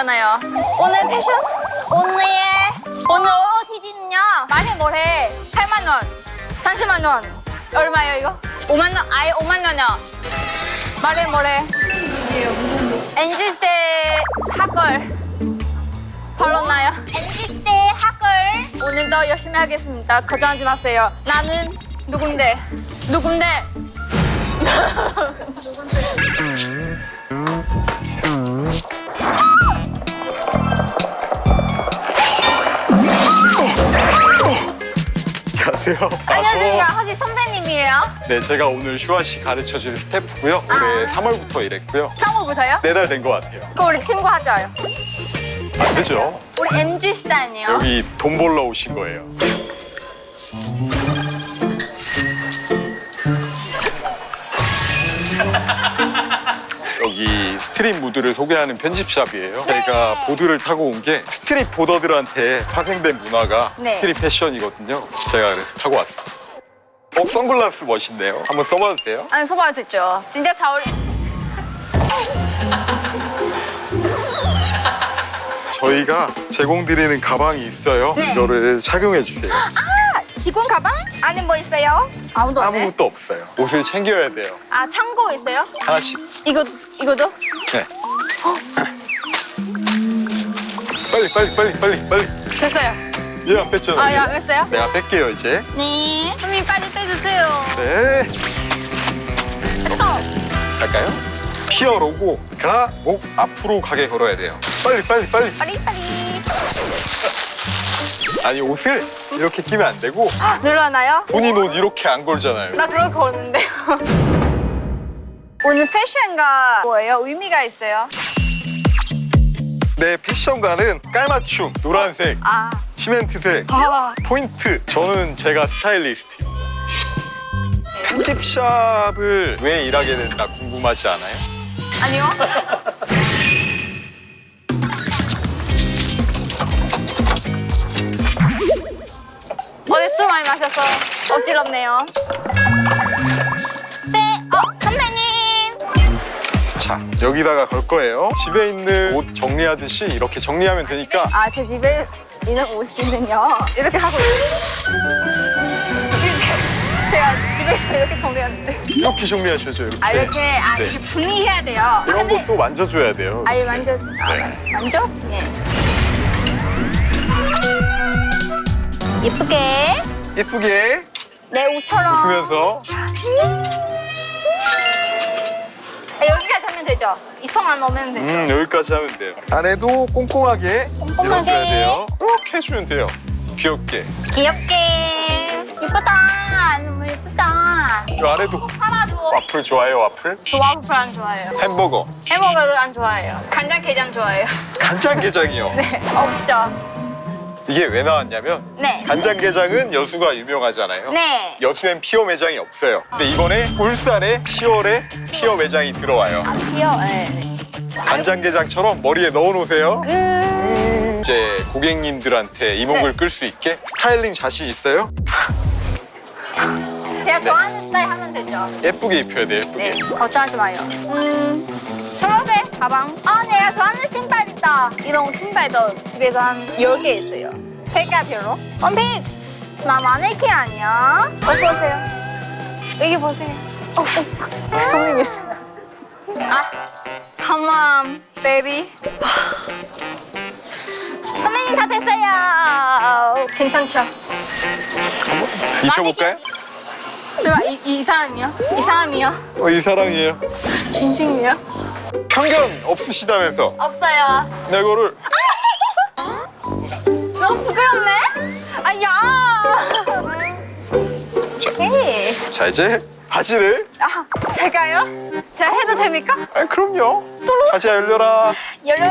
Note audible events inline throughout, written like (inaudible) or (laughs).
그런 거잖아요. 오늘 패션? 오늘의 오늘 OOTD는요. 많이 뭐래? 8만 원, 30만 원. 얼마예요 이거? 5만 원? 아예 5만 원이요. 말해 뭐래? 때 학걸 발랐나요? 때 학걸 오늘도 열심히 하겠습니다. 걱정하지 마세요. 나는 누군데? 누군데? (laughs) 안녕하세요. 안녕하십니까. 허지 선배님이에요. 네, 제가 오늘 슈아 씨 가르쳐 줄 스태프고요. 올해 아. 3월부터 일했고요. 상호부터요? 네 달 된 것 같아요. 그 우리 친구 하자요. 안 되죠? 우리 MG 시대아니에요? 여기 돈 벌러 오신 거예요. 여기 스트릿 무드를 소개하는 편집샵이에요. 제가 보드를 타고 온 게 스트릿 보더들한테 파생된 문화가 네. 스트릿 패션이거든요. 제가 그래서 타고 왔어요. 어, 선글라스 멋있네요. 한번 써봐도 돼요? 아니 소발 듣죠. 진짜 잘 어울. 저희가 제공드리는 가방이 있어요. 네. 이거를 착용해 주세요. 직원 가방? 안에 뭐 있어요? 아무도 없네. 아무것도 없어요. 옷을 챙겨야 돼요. 아 창고 있어요? 하나씩. 이것도 이것도? 네. 빨리 빨리 빨리 빨리 빨리. 됐어요. 얘안 뺐잖아. 아, 야, 됐어요? 내가 뺄게요 이제. 네. 선생님 빨리 빼주세요. 네. Go. 갈까요? 피어 로고가 목 앞으로 가게 걸어야 돼요. 빨리 빨리 빨리. 빨리 빨리. 아니 옷을 이렇게 끼면 안 되고 (gasps) 늘어나요? 본인 옷 이렇게 안 걸잖아요. 나 그렇게 걸는데요. (laughs) 오늘 패션가 뭐예요? 의미가 있어요? 내 패션과는 깔맞춤, 노란색, 아. 시멘트색, 아. 포인트. 저는 제가 스타일리스트. 편집샵을 왜 일하게 됐나 궁금하지 않아요? 아니요. (laughs) 어제 술 많이 마셔서 어지럽네요. 세, 어, 선배님. 자, 여기다가 걸 거예요. 집에 있는 옷 정리하듯이 이렇게 정리하면 되니까 아, 제 집에 있는 옷이는요. 이렇게 하고 있어요. 이게 제, 제가 집에서 이렇게 정리하는데. 이렇게 정리하셔야죠. 이렇게. 아, 이렇게, 아, 네. 이렇게 분리해야 돼요. 아, 이런 근데- 것도 만져줘야 돼요. 아예 만져, 아, 네. 만져, 만져? 예. 예쁘게 예쁘게 내 옷처럼. 웃으면서 아, 여기까지 하면 되죠? 이성 안 넣으면 되죠? 음, 여기까지 하면 돼요. 안에도 꼼꼼하게 꼼꼼하게. 밀어줘야 돼요. 이렇게 해주면 돼요. 귀엽게. 귀엽게. 예쁘다. 너무 예쁘다. 이 아래도 팔아줘. 와플 좋아해요, 와플? 저 와플 안 좋아해요. 햄버거. 해먹어도 안 좋아해요. 간장 게장 좋아해요. 간장 게장이요. (laughs) 네, 없죠. 이게 왜 나왔냐면 네. 간장게장은 여수가 유명하잖아요. 네. 여수엔 피어 매장이 없어요. 근데 이번에 울산에 피어에 피어 매장이 들어와요. 아, 귀여워. 네. 간장게장처럼 머리에 넣어놓으세요. 음. 이제 고객님들한테 이목을 네. 끌수 있게 스타일링 자신 있어요? 제가 좋아하는 스타일 하면 되죠. 예쁘게 입혀야 돼요, 예쁘게. 네, 걱정하지 마요. 음, 초록색 가방. 아, 내가 좋아하는 신발 있다. 이런 신발도 집에서 한 10개 있어요. 색깔별로. 원픽스. 나 마네킹 아니야? 어서 오세요. 여기 보세요. 어, 어, 손님 있어요. 아, on, baby. 선배님 다 됐어요. 괜찮죠? 입혀볼까요? 제가 이, 이 사람이요? 이 사람이요? 어, 이 사랑이에요. 진심이요? 편견 없으시다면서. 없어요. 나 이거를 너무 부끄럽네. 아야. 에이. 자 이제 바지를 아 제가요? 제가 해도 됩니까? 아 그럼요. 바지야 열려라. 열려. 아!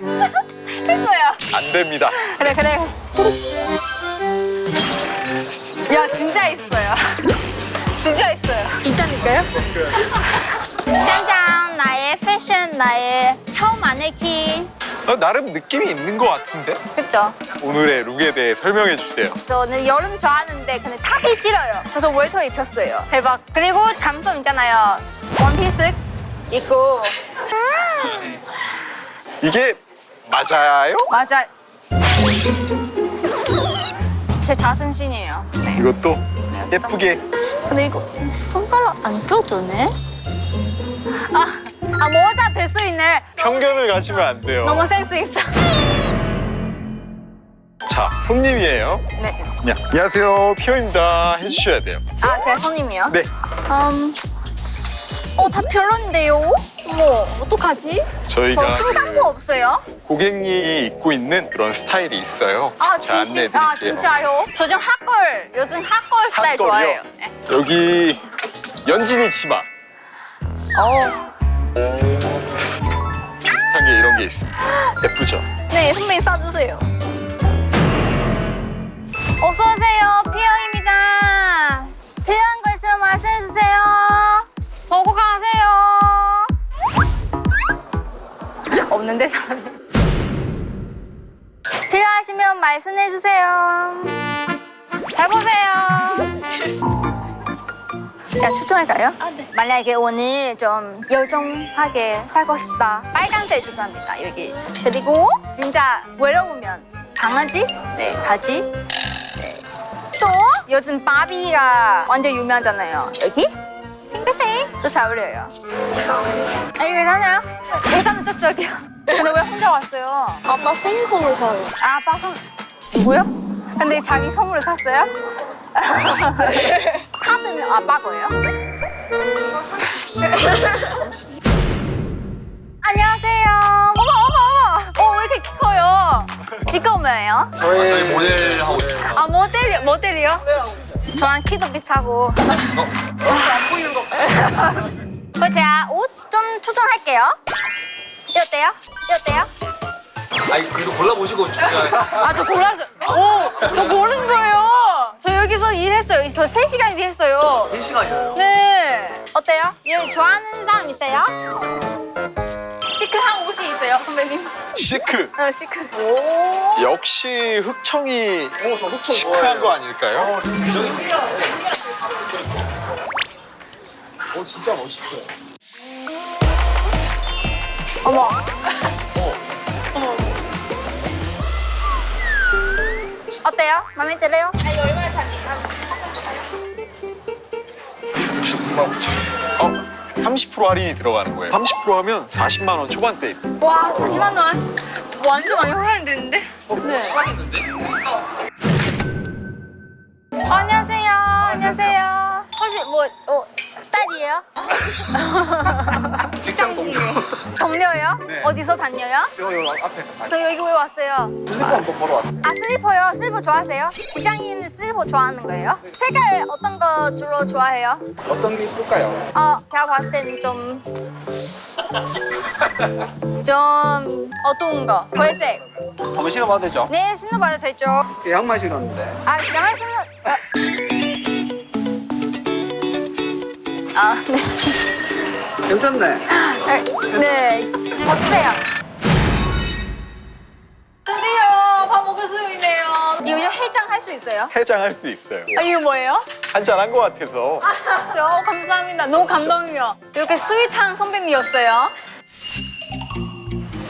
(laughs) 했어요. 안 됩니다. 그래 그래. 나의 처음 마네킹. 어, 나름 느낌이 있는 것 같은데? 그쵸? 오늘의 룩에 대해 설명해 주세요. 저는 여름 좋아하는데 근데 타기 싫어요. 그래서 웨터 입혔어요. 대박. 그리고 감성 있잖아요. 원피스 입고 이게 맞아요? 맞아. 제 자존심이에요. 네. 이것도 예쁘게 근데 이거 손가락 안 껴도네? 아, 아 모자 될 수 있네. 편견을 가지면 안 돼요. 너무 센스 있어. 자, 손님이에요. 네. 야, 안녕하세요. 피오입니다. 해주셔야 돼요. 아, 제 손님이요? 네. 음, 어, 다 별론데요? 어머, 어떡하지? 저희가 저 승산부 없어요? 그 고객님이 입고 있는 그런 스타일이 있어요. 아, 자, 진짜? 안내해드릴게요. 아, 진짜요? 저 좀 핫걸, 요즘 핫걸 스타일 핫걸이요? 좋아해요. 네. 여기 연진이 치마. 어. 비슷한 게 이런 게 있습니다. 예쁘죠? 네, 선배님 싸주세요. 어서오세요. 피어입니다. 필요한 거 있으면 말씀해주세요. 보고 가세요. 없는데, 사람이. 필요하시면 말씀해주세요. 잘 보세요. 자, 추천할까요? 아, 네. 만약에 오늘 좀 열정하게 살고 싶다. 빨간색 추천합니다, 여기. 그리고 진짜 외로우면 강아지? 네, 가지. 네. 또 요즘 바비가 완전 유명하잖아요. 여기? 핑크색? 또잘 어울려요. 아, 이거 괜찮아요? 계산은 쪽쪽이요. 근데 왜 혼자 왔어요? 아빠 생일 선물 사요. 아, 아빠 선 누구요? 근데 자기 선물을 샀어요? (laughs) 카드는 아빠 거예요? 안녕하세요. 어머 어머 어머. 어, 왜 이렇게 키 커요? 지꺼우면요? 저희, 저희 모델 하고 있습니다. 아 모델이 모델이요? 저랑 키도 비슷하고. 안 보이는 거. 그럼 제가 옷 좀 추천할게요. 이 어때요? 이 어때요? 아니 그래도 골라보시고 주세요. 아, 저 골랐어요. 오, 저 고른 거예요. 저 여기서 일했어요. 저 3시간 일했어요. 3시간이나요? 네. 어때요? 여기 좋아하는 사람 있어요? 시크한 옷이 있어요, 선배님? 시크. 어, 시크. 오. 역시 흑청이 어, 저 흑청 시크한 거 아닐까요? 어, 진짜 멋있어요. 어머. 어때요? 마음에 들어요? 아, 잡니 69만 9천. 어? 30% 할인이 들어가는 거예요. 30% 하면 40만 원 초반대. 와, 40만 원. 완전 많이 할인되는데? 네. 어, 안녕하세요. 안녕하세요. 혹시 뭐, 어, 딸이에요? (laughs) 직장 동료. (laughs) 동료요? 네. 어디서 다녀요? 요, 요 앞에서 다시. 저 여기 왜 왔어요? 슬리퍼 한번 걸어 왔어요. 아 슬리퍼요? 슬리퍼 좋아하세요? 직장인은 슬리퍼 좋아하는 거예요? 색깔 어떤 거 주로 좋아해요? 어떤 게 이쁠까요? 어 제가 봤을 때는 좀... (laughs) 좀 어두운 거 회색 한번 신어봐도 되죠? 네 신어봐도 되죠? 양말 신었는데. 아 양말 신는... 어. 아 네. 괜찮네. 네 벗으세요 드디어 밥 먹을 수 있네요 이거 해장 할 수 있어요? 해장할 수 있어요. 아 이거 뭐예요? 한잔 한거 같아서. 어, 감사합니다. 너무 감동이요. 이렇게 스윗한 선배님이었어요.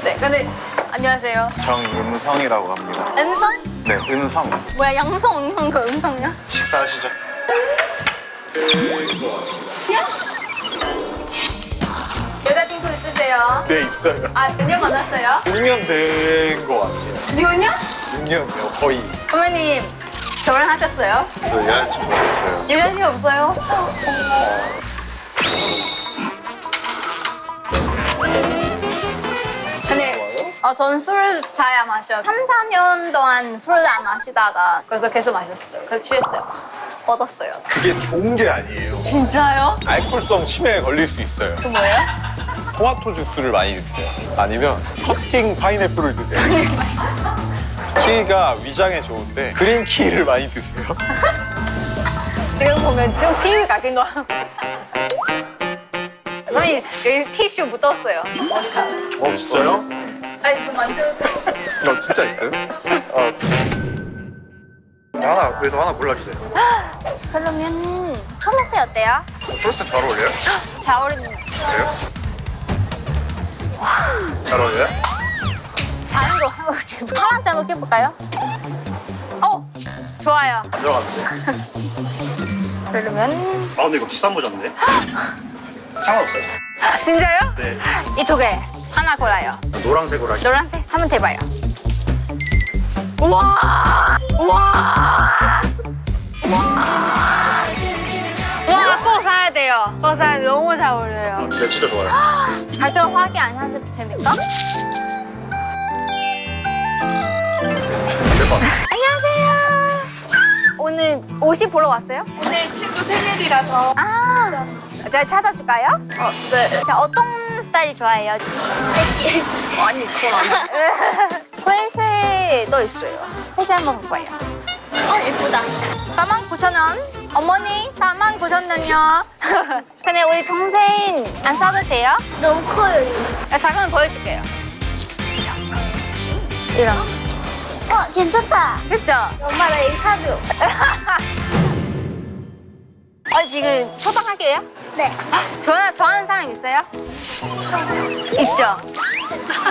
네, 근데 안녕하세요. 정은성이라고 합니다. 은성? 네, 은성. 뭐야, 양성, 은성, 그 은성이야? 식사하시죠. 여자친구 있으세요? 네, 있어요. 아, 몇년 만났어요? 6년 된 거 같아요. 6년? 6년이요, 거의. 선배님, 결혼하셨어요? 저 여자친구 없어요. 여자친구 없어요? 근데 어, 저는 술을 잘 안 마셔요. 3, 4년 동안 술을 안 마시다가 그래서 계속 마셨어요. 그래서 취했어요. 뻗었어요. 그게 좋은 게 아니에요. 진짜요? 알코올성 치매에 걸릴 수 있어요. 그 뭐예요? 토마토 주스를 많이 드세요. 아니면 커팅 파인애플을 드세요. 키위가 위장에 좋은데 그린 키위를 많이 드세요. 지금 보면 좀 피부 깎인 거. 선생님 여기 티슈 묻었어요. 머리카락. 어 진짜요? 아니 좀 돼요? 어 진짜 있어요? 어. 하나 그래서 하나 골라주세요. (gasps) 그러면은 초록색 어때요? 초록색 잘 어울려요? (gasps) 잘 어울리는 그래요? 잘 어울려요? 다른 거 파란색 한번 껴볼까요? 어 좋아요 안 들어갔는데. (laughs) 그러면 아 근데 이거 비싼 모자인데. (gasps) 상관없어요. 진짜요? 네. 개 하나 골라요 노란색으로 하시. 노란색 한번 대봐요 우와 우 와 우와 꼭 사야 돼요 꼭 사야 돼요 너무 잘 어울려요 네 진짜 좋아요. 가끔 화기 안 하셔도 됩니까? 대박. 안녕하세요 오늘 옷이 보러 왔어요? 오늘 친구 생일이라서 아 제가 찾아줄까요? 어, 네. 자, 어떤 스타일이 좋아해요? 섹시. 아니, 그건 아니에요. (laughs) 회색도 있어요. 회색 한번 볼까요? 어, 예쁘다. 49,000원. 어머니, 49,000원요. (laughs) 근데 우리 동생 안 사도 돼요? 너무 커요. 야, 잠깐만 보여줄게요. 이런. 어, 괜찮다. 그죠? 엄마 나 이거 사줘. (laughs) 어, 지금 초등학교예요? 네. 저 좋아하는 사람 있어요? 있죠?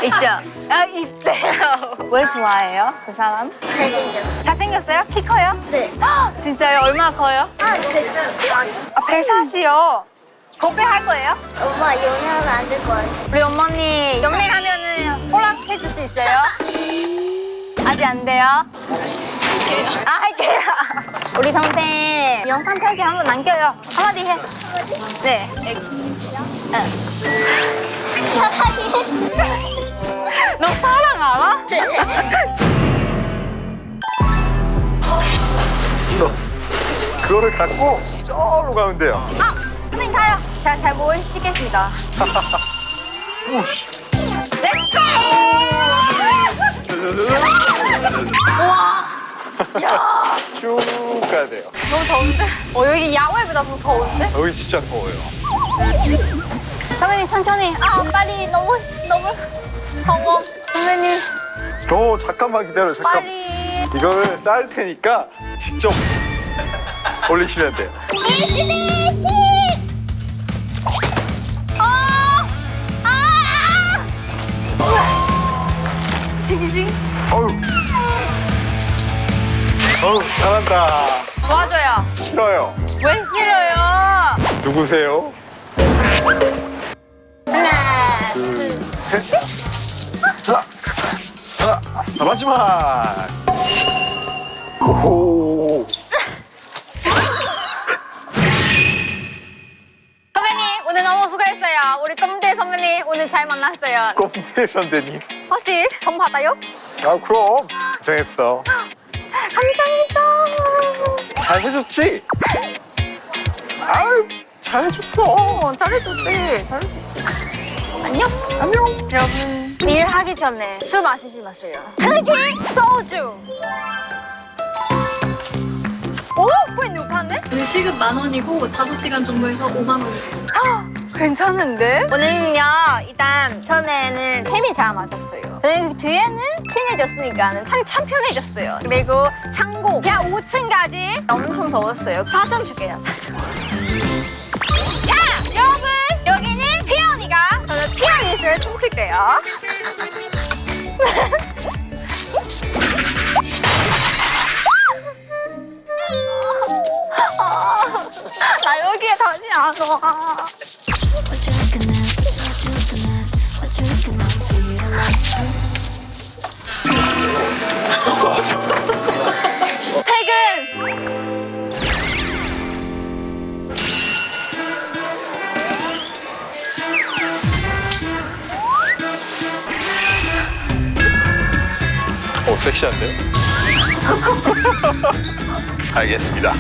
있죠? 아, 있대요. 왜 좋아해요? 그 사람? 잘생겼어. 잘생겼어요? 키 커요? 네. 헉, 진짜요? 얼마나 커요? 아, 140. 아, 140이요. 건배할 거예요? 엄마 연애하면 안 될 것 같아. 우리 어머니 연애하면은 허락해 줄 수 있어요? 아직 안 돼요? 아, 할게요. 우리 동생 영상 편지 한번 남겨요. 한마디 해. 네. 응. 너 사랑 알아? 그거를 갖고 저로 가면 돼요. 아, 선생님 타요. 제가 잘 모시겠습니다. 오씨. 렛츠고! 우와. 야, 쭉 가야 돼요. 너무 더운데? 어, 여기 야외보다 더 더운데? 여기 진짜 더워요. 선생님 천천히. 아, 빨리 너무 너무 더워. 선생님 어 잠깐만 기다려 잠깐. 빨리. 이거를 쌓을 테니까 직접 올리시면 돼요. 일시대 어! 아! 징징. 어우. 어우 잘한다. 도와줘요. 싫어요. 왜 싫어요? 누구세요? 하나, 둘, 둘. 셋. 자, 자, 자, 마지막. 오. 선배님 오늘 너무 수고했어요. 우리 껌대 선배님 오늘 잘 만났어요. 꼼대 선배님. 혹시 돈 받아요? 아 그럼 고생했어. (laughs) 감사합니다. 잘 해줬지? 아유 잘 해줬어. 어, 잘해줬지. 잘해줬지. 안녕. 안녕. 여러분 일하기 전에 술 마시지 마세요. 특히 소주. 오, 꽤 높았네? 오늘 시급 만 원이고 다섯 시간 정도에서 5만 원. 괜찮은데? 오늘은요, 일단 처음에는 케미 잘 맞았어요. 근데 뒤에는 친해졌으니까는 한참 편해졌어요. 그리고 창고, 제가 5층까지 엄청 더웠어요. 사전 줄게요, 사전. 자, 여러분, 여기는 피아니가 저는 피아니스를 춤출게요. 나 (laughs) 여기에 다시 안 와. 섹시한데? (laughs) 알겠습니다.